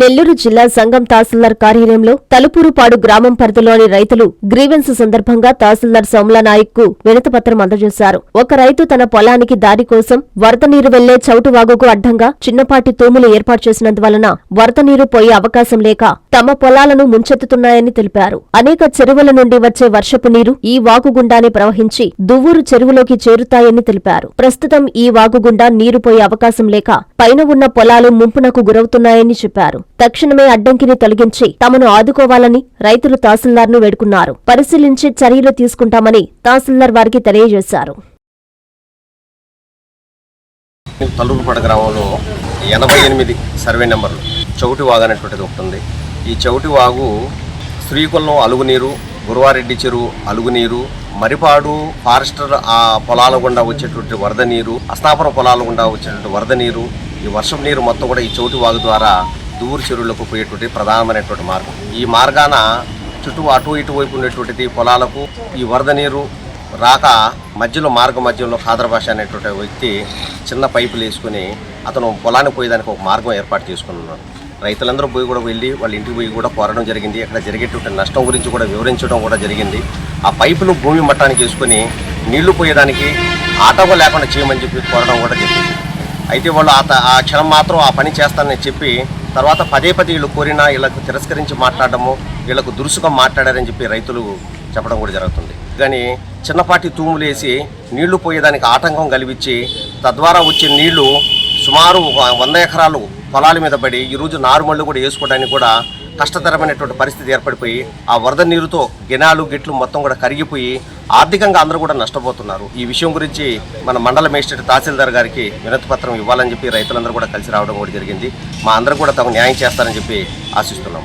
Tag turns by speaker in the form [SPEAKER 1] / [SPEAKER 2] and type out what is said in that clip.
[SPEAKER 1] నెల్లూరు జిల్లా సంఘం తహసీల్దార్ కార్యాలయంలో తలుపూరుపాడు గ్రామం పరిధిలోని రైతులు గ్రీవెన్స్ సందర్భంగా తహసీల్దార్ సోమలా నాయక్కు వినతపత్రం అందజేశారు. ఒక రైతు తన పొలానికి దారి కోసం వరద నీరు వెళ్ళే చౌటువాగుకు అడ్డంగా చిన్నపాటి తూములు ఏర్పాటు చేసినందువలన వరద నీరు పోయే అవకాశం లేక తమ పొలాలను ముంచెత్తుతున్నాయని తెలిపారు. అనేక చెరువుల నుండి వచ్చే వర్షపు నీరు ఈ వాగు గుండానే ప్రవహించి దువ్వూరు చెరువులోకి చేరుతాయని తెలిపారు. ప్రస్తుతం ఈ వాగు గుండా నీరు పోయే అవకాశం లేక పైన ఉన్న పొలాలు ముంపునకు గురవుతున్నాయని చెప్పారు. తక్షణమే అడ్డంకిని తొలగించి తమను ఆదుకోవాలని రైతులు తహసీల్దార్ను వేడుకున్నారు. పరిశీలించి చర్యలు తీసుకుంటామని తహసీల్దార్ వారికి తెలియజేశారు.
[SPEAKER 2] తలుపుపడ గ్రామంలో ఎనభై ఎనిమిది సర్వే నెంబర్లు చౌటి వాగు అనేటువంటిది ఒకటి ఉంది ఈ చౌటి వాగు శ్రీకొల్లం అలుగునీరు గురువారెడ్డి చెరువు అలుగునీరు మరిపాడు ఫారెస్టర్ ఆ పొలాల గుండా వచ్చేటువంటి వరద నీరు అస్తాపురం పొలాల గుండా వచ్చేటువంటి వరద నీరు ఈ వర్షం నీరు మొత్తం కూడా ఈ చౌటి వాగు ద్వారా దూరు చెరువులకు పోయేటువంటి ప్రధానమైనటువంటి మార్గం. ఈ మార్గాన చుట్టూ అటు ఇటు వైపు ఉండేటువంటిది పొలాలకు ఈ వరద నీరు రాక మధ్యలో మార్గ మధ్యలో ఖాదరభాష అనేటువంటి వ్యక్తి చిన్న పైపులు వేసుకుని అతను పొలానికి పోయేదానికి ఒక మార్గం ఏర్పాటు చేసుకున్నాడు రైతులందరూ పోయి కూడా వెళ్ళి వాళ్ళ ఇంటికి పోయి కూడా కోరడం జరిగింది. అక్కడ జరిగేటువంటి నష్టం గురించి కూడా వివరించడం కూడా జరిగింది. ఆ పైపులు భూమి మట్టానికి వేసుకుని నీళ్ళు పోయేదానికి ఆటంకం లేకుండా చేయమని చెప్పి కోరడం కూడా జరిగింది. అయితే వాళ్ళు ఆ త- ఆ క్షణం మాత్రం ఆ పని చేస్తానని చెప్పి తర్వాత పదే పదే వీళ్ళు కోరినా వీళ్ళకు తిరస్కరించి మాట్లాడము వీళ్ళకు దురుసుగా మాట్లాడారని చెప్పి రైతులు చెప్పడం కూడా జరుగుతుంది. కానీ చిన్నపాటి తూములు వేసి నీళ్ళు పోయేదానికి ఆటంకం కలిగించి తద్వారా వచ్చే నీళ్ళు సుమారు వంద ఎకరాలు పొలాల మీద పడి ఈరోజు నారుమళ్ళు కూడా వేసుకోవడానికి కూడా కష్టతరమైనటువంటి పరిస్థితి ఏర్పడిపోయి ఆ వరద నీరుతో గినాలు గిట్లు మొత్తం కూడా కరిగిపోయి ఆర్థికంగా అందరూ కూడా నష్టపోతున్నారు. ఈ విషయం గురించి మన మండల మేజిస్ట్రేట్ తహసీల్దార్ గారికి వినతి పత్రం ఇవ్వాలని చెప్పి రైతులందరూ కూడా కలిసి రావడం కూడా జరిగింది. మా అందరూ కూడా తమ న్యాయం చేస్తారని చెప్పి ఆశిస్తున్నాం